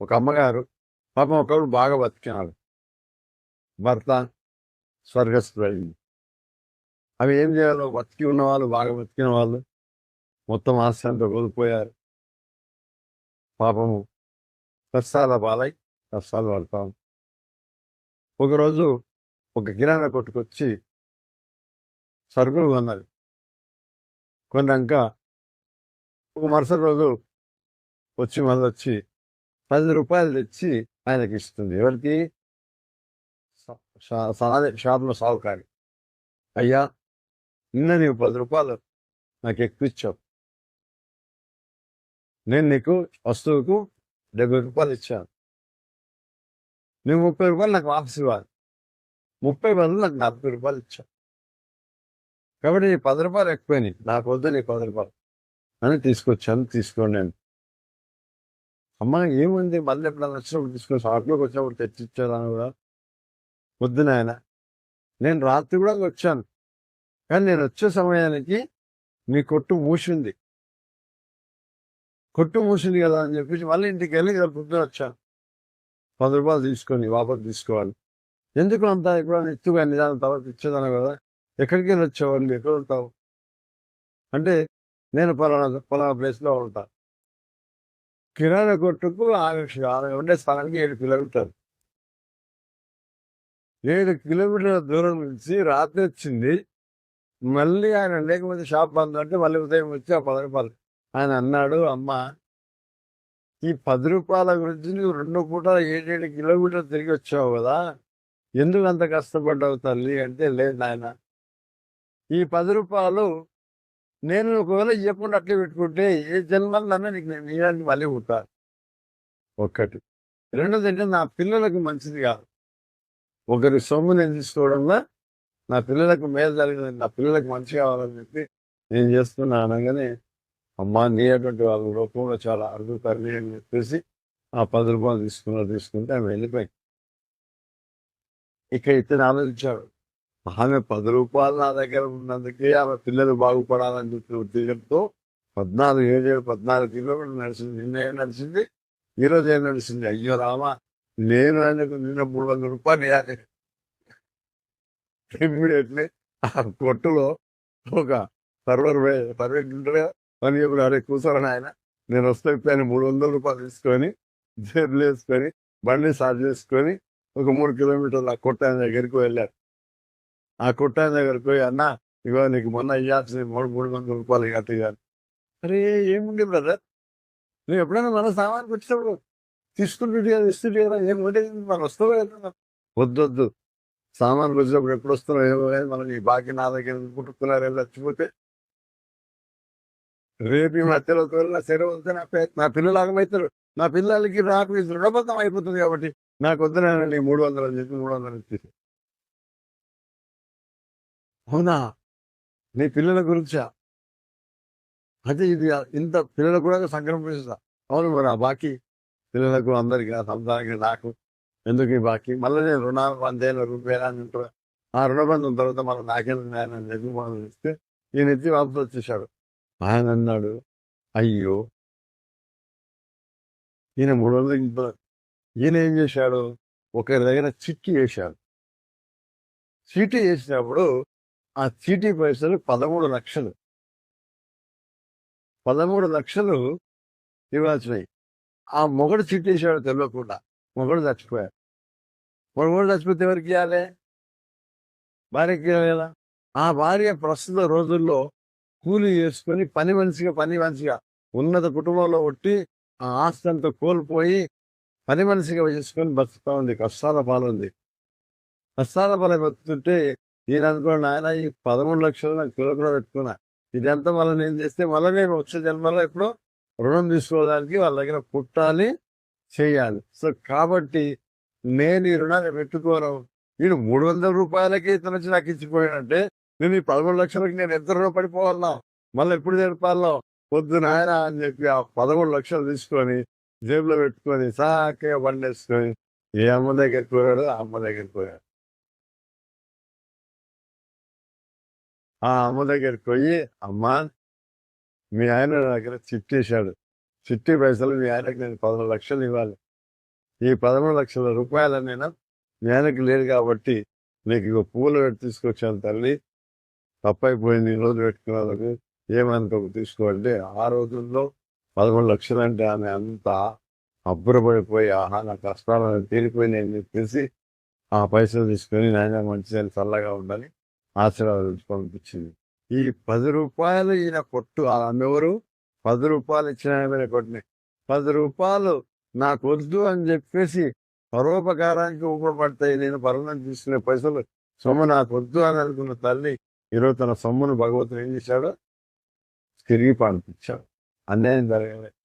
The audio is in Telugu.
ఒక అమ్మగారు పాపం ఒకడు బాగా బతికినాడు భర్త స్వర్గస్థుడైంది. అవి ఏం చేయాలో బతికి ఉన్న వాళ్ళు బాగా బతికిన వాళ్ళు మొత్తం ఆస్తి అంతా కోల్పోయారు. పాపము కష్టాల పాలై కష్టాలు పడతాం. ఒకరోజు ఒక కిరాణా కొట్టుకొచ్చి సరుకులు కొన్నది. కొన్నాక ఒక మరుసటి రోజు వచ్చి మళ్ళీ వచ్చి పది రూపాయలు తెచ్చి ఆయనకి ఇస్తుంది. ఎవరికి? షా- షా- షాప్లో అయ్యా నిన్న నీవు పది రూపాయలు నాకు ఎక్కువ ఇచ్చావు. నేను నీకు వస్తువుకు డెబ్బై రూపాయలు ఇచ్చాను. నువ్వు ముప్పై రూపాయలు నాకు వాపసు ఇవ్వాలి. ముప్పై బదులు నాకు నలభై రూపాయలు ఇచ్చావు. కాబట్టి నీ పది రూపాయలు ఎక్కువైనాయి. నాకు వద్దు నీ పది రూపాయలు. అని తీసుకొచ్చాను తీసుకోండి నేను అమ్మ ఏముంది? మళ్ళీ ఎప్పుడైనా వచ్చినప్పుడు తీసుకొని షాప్లోకి వచ్చినప్పుడు తెచ్చిచ్చాను కూడా. వద్దు నాయన. నేను రాత్రి కూడా వచ్చాను. కానీ నేను వచ్చే సమయానికి నీ కొట్టు మూసింది. కొట్టు మూసింది కదా అని చెప్పేసి మళ్ళీ ఇంటికి వెళ్ళి ఇక్కడ పొద్దున వచ్చాను. పది రూపాయలు తీసుకొని వాపసు తీసుకోవాలి. ఎందుకు అంత ఇప్పుడు ఎత్తుగా నిదానం తర్వాత ఇచ్చేదాను కదా? ఎక్కడికి వెళ్ళి వచ్చేవాళ్ళు ఎక్కడ ఉంటావు? అంటే నేను పలానా పలానా ప్లేస్లో ఉంటా. కిరాణా కొట్టుకు ఆమె ఆమె ఉండే స్థలానికి ఏడు కిలోమీటర్లు. ఏడు కిలోమీటర్ల దూరం నుంచి రాత్రి వచ్చింది. మళ్ళీ ఆయన లేకపోతే షాప్ బంద్ అంటే మళ్ళీ ఉదయం వచ్చి ఆ పది రూపాయలు. ఆయన అన్నాడు అమ్మ ఈ పది రూపాయల గురించి నువ్వు రెండు పూట ఏడేడు కిలోమీటర్లు తిరిగి వచ్చావు కదా. ఎందుకు అంత కష్టపడ్డావు తల్లి? అంటే లేదు నాయన ఈ పది రూపాయలు నేను ఒకవేళ ఇవ్వకుండా అట్లే పెట్టుకుంటే ఏ జన్మలన్నా నీకు నేను ఇవ్వాలి మళ్ళీ ఉంటాను ఒక్కటి. రెండోది అంటే నా పిల్లలకు మంచిది కాదు. ఒకరి సొమ్ము నేను తీసుకోవడంలో నా పిల్లలకు మేలు జరిగింది నా పిల్లలకు మంచి కావాలని చెప్పి నేను చేస్తున్నా అనగానే అమ్మా నీ అటువంటి వాళ్ళ రూపంలో చాలా అడుగుతారు అని చెప్పేసి ఆ పది రూపాయలు తీసుకున్నారు తీసుకుంటే ఆమె వెళ్ళిపోయి ఇక్కడ ఇతను ఆలోచించాడు. ఆమె పది రూపాయలు నా దగ్గర ఉన్నందుకే ఆమె పిల్లలు బాగుపడాలని చెప్పి ఉద్దేశంతో పద్నాలుగు ఏడు పద్నాలుగు కిలోమీటర్లు నడిచింది. నిన్న నడిచింది? ఈ ఏం నడిచింది? అయ్యో రామ నేను ఆయనకు నిన్న మూడు వందల రూపాయలు ఇవ్వాలి ఇమ్మీడియట్లీ ఆ కొట్టులో ఒక సర్వర్ సర్వెంట్ కదా పని చెప్పిన అరే కూర్చోరని ఆయన నేను వస్తే ఆయన మూడు వందల రూపాయలు తీసుకొని జేబులు వేసుకొని బండి సార్ చేసుకొని ఒక మూడు కిలోమీటర్లు ఆ కొట్టాయన దగ్గరికి వెళ్ళారు ఆ కొట్టాయన దగ్గరకు పోయి అన్న ఇగో నీకు మొన్న ఇవ్వాల్సింది మూడు మూడు వందల రూపాయలు కట్టిగాను అరే ఏముంది బ్రదర్? నువ్వు ఎప్పుడైనా మన సామానికి వచ్చినప్పుడు తీసుకుంటుంది కదా ఇస్తుంది కదా ఏం ఉండేది మనం వస్తావో కదా వద్దు సామాన్కి వచ్చినప్పుడు ఎప్పుడు వస్తున్నావు ఏమో కానీ మనం ఈ బాకీ నా దగ్గర పుట్టుకున్నారు చచ్చిపోతే. రేపు ఈ మధ్యలో నా శరీరం వస్తే నా పే నా పిల్లలు ఆగమవుతారు నా పిల్లలకి నాకు దృఢబద్ధం అయిపోతుంది కాబట్టి నాకు వద్దునండి మూడు వందలు అని చెప్పి మూడు వందలు ఇచ్చేసి అవునా? నీ పిల్లల గురించా? అంటే ఇది ఇంత పిల్లలకు కూడా సంక్రమిస్తా అవును మరి ఆ బాకీ పిల్లలకు అందరికి ఆ సంతానికి నాకు ఎందుకు ఈ బాకీ? మళ్ళీ నేను రుణాలు వందేళ్ళ రూపాయలు అని ఉంటారు ఆ రుణబంధం తర్వాత మళ్ళీ నాకెందుకు నాయన చెప్పి మనం ఇస్తే ఈయన ఎత్తి వాపసు వచ్చేసాడు ఆయన అన్నాడు అయ్యో! ఈయన మూడు వందలు ఈయన ఏం చేశాడు? ఒకరి దగ్గర చిట్టి వేశాడు. చీటీ వేసినప్పుడు ఆ చీటీ పైసలు పదమూడు లక్షలు. పదమూడు లక్షలు ఇవ్వాల్సినాయి. ఆ మొగడు చీటీ తెలియకుండా మొగడు చచ్చిపోయాడు. మొగడు చచ్చిపోతే ఎవరికి ఇవ్వాలి భార్యకి ఇవ్వాలి ఆ భార్య ప్రస్తుత రోజుల్లో కూలి చేసుకొని పని మనిషిగా పని మనిషిగా ఉన్నత కుటుంబంలో ఒట్టి ఆ ఆస్తి అంతా కోల్పోయి పని మనిషిగా చేసుకొని బతుకుతా ఉంది. కష్టాల పాలుంది. కష్టాల పాలు బతుకుతుంటే నేను అనుకోండి ఆయన ఈ పదమూడు లక్షలు నాకు కూడా పెట్టుకున్నా. ఇదంతా మళ్ళీ నేను చేస్తే మళ్ళీ నేను వచ్చే జన్మలో ఎప్పుడో రుణం తీసుకోవడానికి వాళ్ళ దగ్గర పుట్టాలి చేయాలి. సో కాబట్టి నేను ఈ రుణాన్ని పెట్టుకోను. వీడు మూడు వందల రూపాయలకి ఇతను వచ్చి నాకు ఇచ్చిపోయాడంటే నేను ఈ పదమూడు లక్షలకి నేను ఎంత రుణం పడిపోవాలన్నా మళ్ళీ ఎప్పుడు తెరపాలో పొద్దు నాయన అని చెప్పి ఆ పదమూడు లక్షలు తీసుకొని జేబులో పెట్టుకొని సాకే బండేసుకొని ఏ అమ్మ దగ్గరికి పోయాడు ఆ అమ్మ దగ్గరికి పోయాడు. ఆ అమ్మ దగ్గరికి పోయి అమ్మ మీ ఆయన నా దగ్గర చిట్టేశాడు చిట్టి పైసలు మీ ఆయనకు నేను పదమూడు లక్షలు ఇవ్వాలి. ఈ పదమూడు లక్షల రూపాయలు నేను ఆయనకు లేదు కాబట్టి నీకు ఇక పూలు పెట్టి తీసుకొచ్చాను తల్లి. తప్పైపోయింది ఈ రోజు పెట్టుకున్న వాళ్ళకి. ఏమనుకోకు తీసుకోండి ఆ రోజుల్లో పదమూడు లక్షలు అంటే ఆమె అంతా అబ్బురపడిపోయి ఆహా నా కష్టాలను తీరిపోయి నేను చెప్పేసి ఆ పైసలు తీసుకొని నాయన మంచిదని చల్లగా ఉండాలి. ఆశీర్వాదం పంపించింది. ఈ పది రూపాయలు ఈయన కొట్టు ఆమె పది రూపాయలు ఇచ్చిన ఆమె కొట్టిన పది రూపాయలు నాకు వద్దు అని చెప్పేసి పరోపకారానికి ఉపయోగపడతాయి. నేను పరుణం తీసుకునే పైసలు సొమ్ము నాకు వద్దు అని అనుకున్న తల్లి ఈరోజు తన సొమ్మును భగవంతుడు ఏం చేశాడు? తిరిగి పంపించాడు. అన్యాయం జరగలేదు.